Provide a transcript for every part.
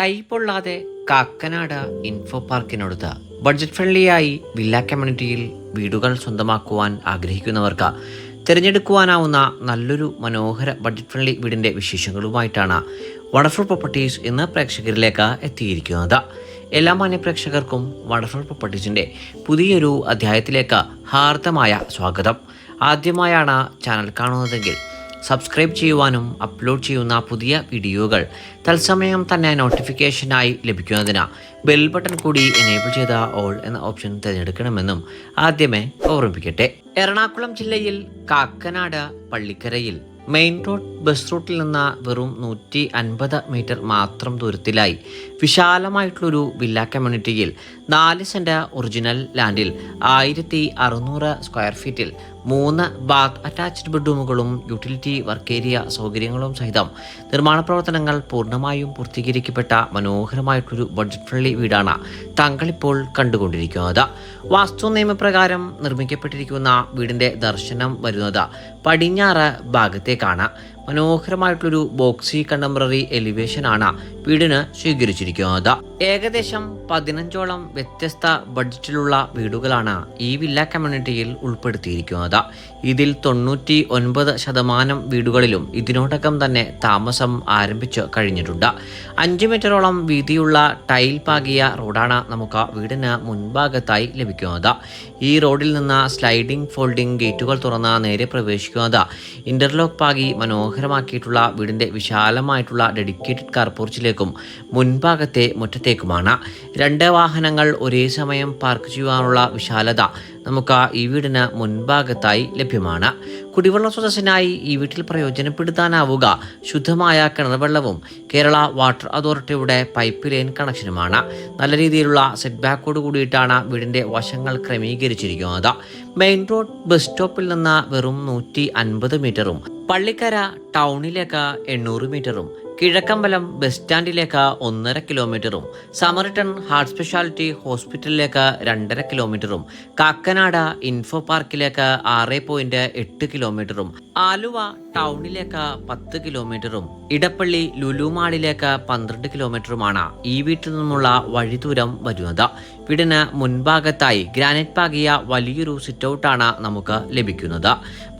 കൈപൊള്ളാതെ Kakkanad info പാർക്കിനടുത്ത് budget ഫ്രണ്ട്ലിയായി villa കമ്മ്യൂണിറ്റിയിൽ വീടുകൾ സ്വന്തമാക്കുവാൻ ആഗ്രഹിക്കുന്നവർക്ക് തിരഞ്ഞെടുക്കുവാനാവുന്ന നല്ലൊരു മനോഹര ബഡ്ജറ്റ് ഫ്രണ്ട്ലി വീടിന്റെ വിശേഷങ്ങളുമായിട്ടാണ് വണ്ടർഫുൾ പ്രോപ്പർട്ടീസ് ഇന്ന് പ്രേക്ഷകരിലേക്ക് എത്തിയിരിക്കുന്നത്. എല്ലാ മാന്യപ്രേക്ഷകർക്കും വണ്ടർഫുൾ പ്രോപ്പർട്ടീസിന്റെ പുതിയൊരു അധ്യായത്തിലേക്ക് ഹാർദമായ സ്വാഗതം. ആദ്യമായാണ് ചാനൽ കാണുന്നതെങ്കിൽ സബ്സ്ക്രൈബ് ചെയ്യുവാനും അപ്ലോഡ് ചെയ്യുന്ന പുതിയ വീഡിയോകൾ തത്സമയം തന്നെ നോട്ടിഫിക്കേഷനായി ലഭിക്കുന്നതിന് ബെൽ ബട്ടൺ കൂടി എനേബിൾ ചെയ്ത ഓൾ എന്ന ഓപ്ഷൻ തിരഞ്ഞെടുക്കണമെന്നും ആദ്യമേ ഓർമ്മിപ്പിക്കട്ടെ. എറണാകുളം ജില്ലയിൽ കാക്കനാട് പള്ളിക്കരയിൽ മെയിൻ റോഡ് ബസ് റൂട്ടിൽ നിന്ന് വെറും നൂറ്റി അൻപത് മീറ്റർ മാത്രം ദൂരത്തിലായി. വിശാലമായിട്ടുള്ളൊരു വില്ല കമ്മ്യൂണിറ്റിയിൽ നാല് സെന്റ ഒറിജിനൽ ലാൻഡിൽ ആയിരത്തി അറുന്നൂറ് സ്ക്വയർ ഫീറ്റിൽ മൂന്ന് ബാത്ത് അറ്റാച്ച്ഡ് ബെഡ്റൂമുകളും യൂട്ടിലിറ്റി വർക്ക് ഏരിയ സൗകര്യങ്ങളും സഹിതം നിർമ്മാണ പ്രവർത്തനങ്ങൾ പൂർണമായും പൂർത്തീകരിക്കപ്പെട്ട മനോഹരമായിട്ടൊരു ബഡ്ജറ്റ് ഫ്രണ്ട്ലി വീടാണ് താങ്കളിപ്പോൾ കണ്ടുകൊണ്ടിരിക്കുന്നത്. വാസ്തു നിയമപ്രകാരം നിർമ്മിക്കപ്പെട്ടിരിക്കുന്ന വീടിന്റെ ദർശനം വരുന്നത് പടിഞ്ഞാറ് ഭാഗത്തേക്കാണ്. മനോഹരമായിട്ടുള്ളൊരു ബോക്സി കണ്ടംപററി എലിവേഷനാണ് വീടിന് സ്വീകരിച്ചിരിക്കുന്നത്. ഏകദേശം പതിനഞ്ചോളം വ്യത്യസ്ത ബഡ്ജറ്റിലുള്ള വീടുകളാണ് ഈ വില്ല കമ്മ്യൂണിറ്റിയിൽ ഉൾപ്പെടുത്തിയിരിക്കുന്നത്. ഇതിൽ തൊണ്ണൂറ്റി ഒൻപത് ശതമാനം വീടുകളിലും ഇതിനോടകം തന്നെ താമസം ആരംഭിച്ചു കഴിഞ്ഞിട്ടുണ്ട്. അഞ്ച് മീറ്ററോളം വീതിയുള്ള ടൈൽ പാകിയ റോഡാണ് നമുക്ക് വീടിന് മുൻഭാഗത്തായി ലഭിക്കുന്നത്. ഈ റോഡിൽ നിന്ന് സ്ലൈഡിംഗ് ഫോൾഡിംഗ് ഗേറ്റുകൾ തുറന്ന് നേരെ പ്രവേശിക്കുന്നത്. ഇന്റർലോക്ക് പാകി മനോഹരമാക്കിയിട്ടുള്ള വീടിന്റെ വിശാലമായിട്ടുള്ള ഡെഡിക്കേറ്റഡ് കാർ പോർച്ചിലേക്കും മുൻഭാഗത്തെ മുറ്റത്തേക്കുമാണ്. രണ്ട് വാഹനങ്ങൾ ഒരേ സമയം പാർക്ക് ചെയ്യുവാനുള്ള വിശാലത നമുക്ക് ഈ വീടിന് മുൻഭാഗത്തായി ലഭ്യമാണ്. കുടിവെള്ള സ്രോതസ്സിനായി ഈ വീട്ടിൽ പ്രയോജനപ്പെടുത്താനാവുക ശുദ്ധമായ കിണർവെള്ളവും Kerala water authority pipe line കണക്ഷനുമാണ് നല്ല രീതിയിലുള്ള സെറ്റ് ബാക്കോട് കൂടിയിട്ടാണ് വീടിന്റെ വശങ്ങൾ ക്രമീകരിച്ചിരിക്കുന്നത്. മെയിൻ റോഡ് ബസ് സ്റ്റോപ്പിൽ നിന്ന് വെറും നൂറ്റി അൻപത് മീറ്ററും പള്ളിക്കര ടൗണിലേക്ക് എണ്ണൂറ് മീറ്ററും കിഴക്കമ്പലം ബസ് സ്റ്റാൻഡിലേക്ക് ഒന്നര കിലോമീറ്ററും സമറിട്ടൺ ഹാർട്ട് സ്പെഷ്യാലിറ്റി ഹോസ്പിറ്റലിലേക്ക് രണ്ടര കിലോമീറ്ററും കാക്കനാട് ഇൻഫോ പാർക്കിലേക്ക് ആറ് പോയിന്റ് എട്ട് കിലോമീറ്ററും ആലുവ ടൗണിലേക്ക് പത്ത് കിലോമീറ്ററും ഇടപ്പള്ളി ലുലുമാളിലേക്ക് പന്ത്രണ്ട് കിലോമീറ്ററുമാണ് ഈ വീട്ടിൽ വഴി വഴിദൂരം വരുന്നത്. വീടിന് മുൻഭാഗത്തായി ഗ്രാനൈറ്റ് പാകിയ വലിയൊരു സിറ്റൗട്ടാണ് നമുക്ക് ലഭിക്കുന്നത്.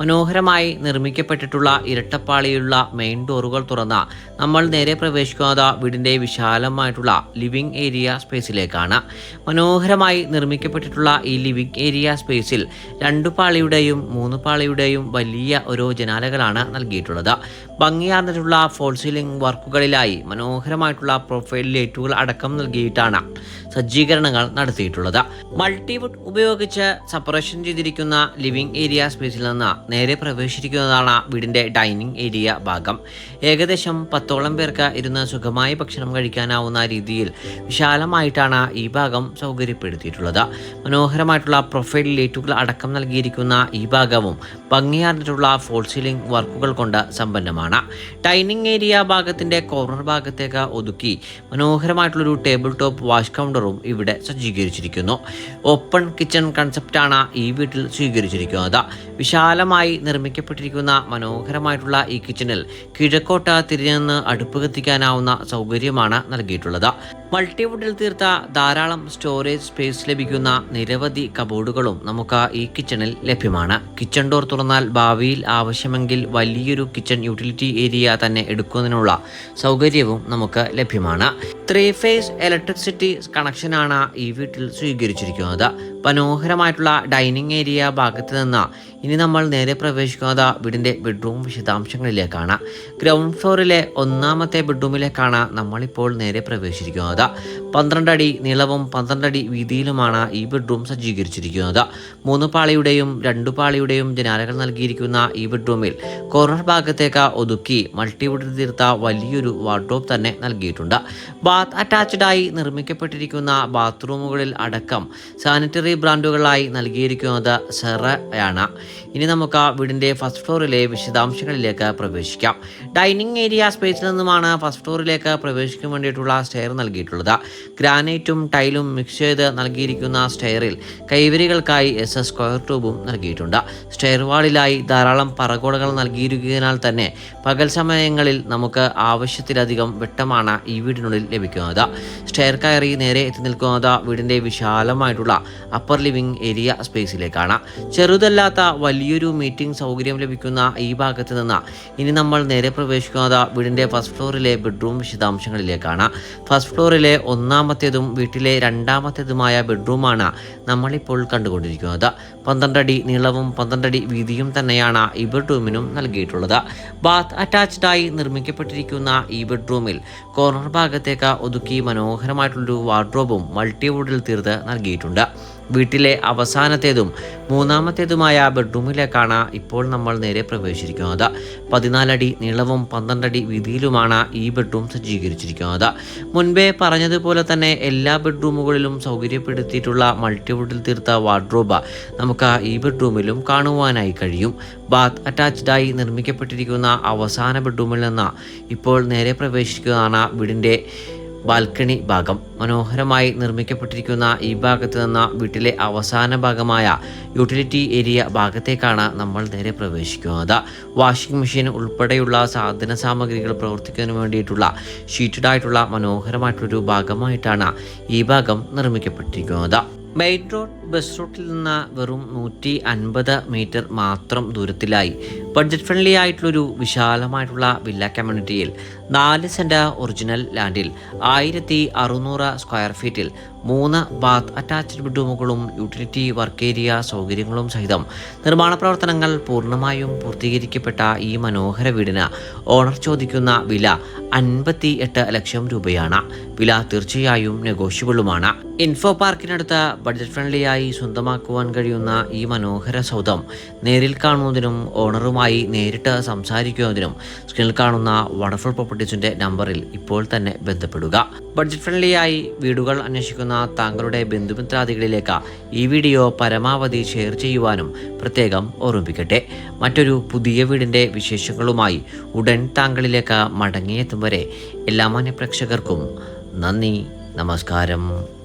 മനോഹരമായി നിർമ്മിക്കപ്പെട്ടിട്ടുള്ള ഇരട്ടപ്പാളിയുള്ള മെയിൻ ഡോറുകൾ തുറന്ന നമ്മൾ നേരെ പ്രവേശിക്കുന്നത് വീടിന്റെ വിശാലമായിട്ടുള്ള ലിവിംഗ് ഏരിയ സ്പേസിലേക്കാണ് മനോഹരമായി നിർമ്മിക്കപ്പെട്ടിട്ടുള്ള ഈ ലിവിംഗ് ഏരിയ സ്പേസിൽ രണ്ടു പാളിയുടെയും മൂന്ന് പാളിയുടെയും വലിയ ഓരോ ജനാലകളാണ് നൽകിയിട്ടുള്ളത്. ഭംഗിയാർന്നിട്ടുള്ള ഫോൾ സീലിംഗ് വർക്കുകളിലായി മനോഹരമായിട്ടുള്ള പ്രൊഫൈൽ ലൈറ്റുകൾ അടക്കം നൽകിയിട്ടാണ് സജ്ജീകരണങ്ങൾ നടത്തിയിട്ടുള്ളത്. മൾട്ടിവുഡ് ഉപയോഗിച്ച് സെപ്പറേഷൻ ചെയ്തിരിക്കുന്ന ലിവിംഗ് ഏരിയ സ്പേസിൽ നിന്ന് നേരെ പ്രവേശിക്കുന്നതാണ് വീടിന്റെ ഡൈനിങ് ഏരിയ ഭാഗം. ഏകദേശം പത്തോളം പേർക്ക് ഇരുന്ന് സുഖമായി ഭക്ഷണം കഴിക്കാനാവുന്ന രീതിയിൽ വിശാലമായിട്ടാണ് ഈ ഭാഗം സൗകര്യപ്പെടുത്തിയിട്ടുള്ളത്. മനോഹരമായിട്ടുള്ള പ്രൊഫൈൽ ലൈറ്റുകൾ അടക്കം നൽകിയിരിക്കുന്ന ഈ ഭാഗവും ഭംഗിയാർന്നിട്ടുള്ള ഫോൾ സീലിംഗ് വർക്കുകൾ കൊണ്ട് സമ്പന്നമാണ്. ഡൈനിങ് ഏരിയ ഭാഗത്തിന്റെ കോർണർ ഭാഗത്തേക്ക് ഒതുക്കി മനോഹരമായിട്ടുള്ളൊരു ടേബിൾ ടോപ്പ് വാഷ് കൗണ്ടറും ഇവിടെ സജ്ജീകരിച്ചിരിക്കുന്നു. ഓപ്പൺ കിച്ചൺ കൺസെപ്റ്റാണ് ഈ വീട്ടിൽ സ്വീകരിച്ചിരിക്കുന്നത്. വിശാലമായി നിർമ്മിക്കപ്പെട്ടിരിക്കുന്ന മനോഹരമായിട്ടുള്ള ഈ കിച്ചണിൽ കിഴക്കോട്ട് തിരിഞ്ഞ് അടുപ്പ് കത്തിക്കാനാവുന്ന സൗകര്യമാണ് നൽകിയിട്ടുള്ളത്. മൾട്ടിവുഡിൽ തീർത്ത ധാരാളം സ്റ്റോറേജ് സ്പേസ് ലഭിക്കുന്ന നിരവധി കബോർഡുകളും നമുക്ക് ഈ കിച്ചണിൽ ലഭ്യമാണ്. കിച്ചൺ ഡോർ തുറന്നാൽ ഭാവിയിൽ ആവശ്യമെങ്കിൽ വലിയൊരു കിച്ചൺ യൂട്ടിലിറ്റി ഏരിയ തന്നെ എടുക്കുന്നതിനുള്ള സൗകര്യവും നമുക്ക് ലഭ്യമാണ്. ത്രീ ഫേസ് ഇലക്ട്രിസിറ്റി കണക്ഷനാണ് ഈ വീട്ടിൽ സ്വീകരിച്ചിരിക്കുന്നത്. മനോഹരമായിട്ടുള്ള ഡൈനിങ് ഏരിയ ഭാഗത്ത് നിന്ന് ഇനി നമ്മൾ നേരെ പ്രവേശിക്കുന്നത് വീടിന്റെ ബെഡ്റൂം വിശദാംശങ്ങളിലേക്കാണ്. ഗ്രൗണ്ട് ഫ്ലോറിലെ ഒന്നാമത്തെ ബെഡ്റൂമിലേക്കാണ് നമ്മളിപ്പോൾ നേരെ പ്രവേശിച്ചിരിക്കുന്നത്. പന്ത്രണ്ട് അടി നീളവും പന്ത്രണ്ട് അടി വീതിയിലുമാണ് ഈ ബെഡ്റൂം സജ്ജീകരിച്ചിരിക്കുന്നത്. മൂന്ന് പാളിയുടെയും രണ്ടു പാളിയുടെയും ജനാലകൾ നൽകിയിരിക്കുന്ന ഈ ബെഡ്റൂമിൽ കോർണർ ഭാഗത്തേക്ക് ഒതുക്കി മൾട്ടിവുഡിൽ തീർത്ത വലിയൊരു വാർഡ്രോബ് തന്നെ നൽകിയിട്ടുണ്ട്. ബാത്ത് അറ്റാച്ച്ഡായി നിർമ്മിക്കപ്പെട്ടിരിക്കുന്ന ബാത്റൂമുകളിൽ അടക്കം സാനിറ്ററി ബ്രാൻഡുകളായി നൽകിയിരിക്കുന്നത് സെറയാണ്. ഇനി നമുക്ക് ആ വീടിന്റെ ഫസ്റ്റ് ഫ്ലോറിലെ വിശദാംശങ്ങളിലേക്ക് പ്രവേശിക്കാം. ഡൈനിങ് ഏരിയ സ്പേസിൽ നിന്നുമാണ് ഫസ്റ്റ് ഫ്ലോറിലേക്ക് പ്രവേശിക്കാൻ വേണ്ടിയിട്ടുള്ള സ്റ്റെയർ നൽകിയിട്ടുള്ളത്. ഗ്രാനൈറ്റും ടൈലും മിക്സ് ചെയ്ത് നൽകിയിരിക്കുന്ന സ്റ്റെയറിൽ കൈവരികൾക്കായി എസ് എസ് സ്ക്വയർ ട്യൂബും നൽകിയിട്ടുണ്ട്. സ്റ്റെയർ വാളിലായി ധാരാളം പറകോടകൾ നൽകിയിരിക്കുന്നതിനാൽ തന്നെ പകൽ സമയങ്ങളിൽ നമുക്ക് ആവശ്യത്തിലധികം വെട്ടമാണ് ഈ വീടിനുള്ളിൽ ലഭിക്കുന്നത്. സ്റ്റെയർ കയറി നേരെ എത്തി നിൽക്കുന്നത് വീടിന്റെ വിശാലമായിട്ടുള്ള അപ്പർ ലിവിംഗ് ഏരിയ സ്പേസിലേക്കാണ് ചെറുതല്ലാത്ത വലിയൊരു മീറ്റിംഗ് സൗകര്യം ലഭിക്കുന്ന ഈ ഭാഗത്ത് നിന്ന് ഇനി നമ്മൾ നേരെ പ്രവേശിക്കുന്നത് വീടിന്റെ ഫസ്റ്റ് ഫ്ലോറിലെ ബെഡ്റൂം വിശദാംശങ്ങളിലേക്കാണ്. ഫസ്റ്റ് ഫ്ലോറിലെ ഒന്നാമത്തേതും വീട്ടിലെ രണ്ടാമത്തേതുമായ ബെഡ്റൂമാണ് നമ്മളിപ്പോൾ കണ്ടുകൊണ്ടിരിക്കുന്നത്. പന്ത്രണ്ടടി നീളവും പന്ത്രണ്ടടി വീതിയും തന്നെയാണ് ഈ ബെഡ്റൂമിനും നൽകിയിട്ടുള്ളത്. ബാത്ത് അറ്റാച്ച്ഡായി നിർമ്മിക്കപ്പെട്ടിരിക്കുന്ന ഈ ബെഡ്റൂമിൽ കോർണർ ഭാഗത്തേക്ക് ഒതുക്കി മനോഹരമായിട്ടുള്ളൊരു വാർഡ്രോബും മൾട്ടിവുഡിൽ തീർത്ത് നൽകിയിട്ടുണ്ട്. വീട്ടിലെ അവസാനത്തേതും മൂന്നാമത്തേതുമായ ബെഡ്റൂമിലേക്കാണ് ഇപ്പോൾ നമ്മൾ നേരെ പ്രവേശിച്ചിരിക്കുന്നത്. പതിനാലടി നീളവും പന്ത്രണ്ടടി വീതിയിലുമാണ് ഈ ബെഡ്റൂം സജ്ജീകരിച്ചിരിക്കുന്നത്. മുൻപേ പറഞ്ഞതുപോലെ തന്നെ എല്ലാ ബെഡ്റൂമുകളിലും സൗകര്യപ്പെടുത്തിയിട്ടുള്ള മൾട്ടിവുഡിൽ തീർത്ത വാർഡ്രോബ് നമുക്ക് ഈ ബെഡ്റൂമിലും കാണുവാനായി കഴിയും. ബാത്ത് അറ്റാച്ച്ഡായി നിർമ്മിക്കപ്പെട്ടിരിക്കുന്ന അവസാന ബെഡ്റൂമിൽ നിന്ന് ഇപ്പോൾ നേരെ പ്രവേശിക്കുന്നതാണ് വീടിന്റെ ബാൽക്കണി ഭാഗം മനോഹരമായി നിർമ്മിക്കപ്പെട്ടിരിക്കുന്ന ഈ ഭാഗത്ത് നിന്ന് വീട്ടിലെ അവസാന ഭാഗമായ യൂട്ടിലിറ്റി ഏരിയ ഭാഗത്തേക്കാണ് നമ്മൾ നേരെ പ്രവേശിക്കുന്നത്. വാഷിംഗ് മെഷീൻ ഉൾപ്പെടെയുള്ള സാധന സാമഗ്രികൾ പ്രവർത്തിക്കുന്നതിന് വേണ്ടിയിട്ടുള്ള ഷീറ്റഡ് ആയിട്ടുള്ള മനോഹരമായിട്ടൊരു ഭാഗമായിട്ടാണ് ഈ ഭാഗം നിർമ്മിക്കപ്പെട്ടിരിക്കുന്നത്. മെയിൻ റോഡ് ബസ് റൂട്ടിൽ നിന്ന് വെറും നൂറ്റി അൻപത് മീറ്റർ മാത്രം ദൂരത്തിലായി ബഡ്ജറ്റ് ഫ്രണ്ട്ലി ആയിട്ടുള്ളൊരു വിശാലമായിട്ടുള്ള വില്ല കമ്മ്യൂണിറ്റിയിൽ നാല് സെന്റ് ഒറിജിനൽ ലാൻഡിൽ ആയിരത്തി അറുന്നൂറ് സ്ക്വയർ ഫീറ്റിൽ മൂന്ന് ബാത്ത് അറ്റാച്ച്ഡ് ബെഡ്റൂമുകളും യൂട്ടിലിറ്റി വർക്ക് ഏരിയ സൗകര്യങ്ങളും സഹിതം നിർമ്മാണ പ്രവർത്തനങ്ങൾ പൂർണമായും പൂർത്തീകരിക്കപ്പെട്ട ഈ മനോഹര വീടിന് ഓണർ ചോദിക്കുന്ന വില അൻപത്തി എട്ട് ലക്ഷം രൂപയാണ്. വില തീർച്ചയായും നെഗോഷ്യബിളുമാണ്. ഇൻഫോ പാർക്കിനടുത്ത് ബഡ്ജറ്റ് ഫ്രണ്ട്ലിയായി സ്വന്തമാക്കുവാൻ കഴിയുന്ന ഈ മനോഹര സൗധം നേരിൽ കാണുന്നതിനും ഓണറുമായി നേരിട്ട് സംസാരിക്കുന്നതിനും സ്ക്രീനിൽ കാണുന്ന വണ്ടർഫുൾ പ്രോപ്പർട്ടീസിന്റെ നമ്പറിൽ ഇപ്പോൾ തന്നെ ബന്ധപ്പെടുക. ബഡ്ജറ്റ് ഫ്രണ്ട്ലിയായി വീടുകൾ അന്വേഷിക്കുന്ന താങ്കളുടെ ബന്ധുമിത്രാദികളിലേക്ക് ഈ വീഡിയോ പരമാവധി ഷെയർ ചെയ്യുവാനും പ്രത്യേകം ഓർമ്മിപ്പിക്കട്ടെ. മറ്റൊരു പുതിയ വീടിന്റെ വിശേഷങ്ങളുമായി ഉടൻ താങ്കളിലേക്ക് മടങ്ങിയെത്തും വരെ എല്ലാ മാന്യ പ്രേക്ഷകർക്കും നന്ദി നമസ്കാരം.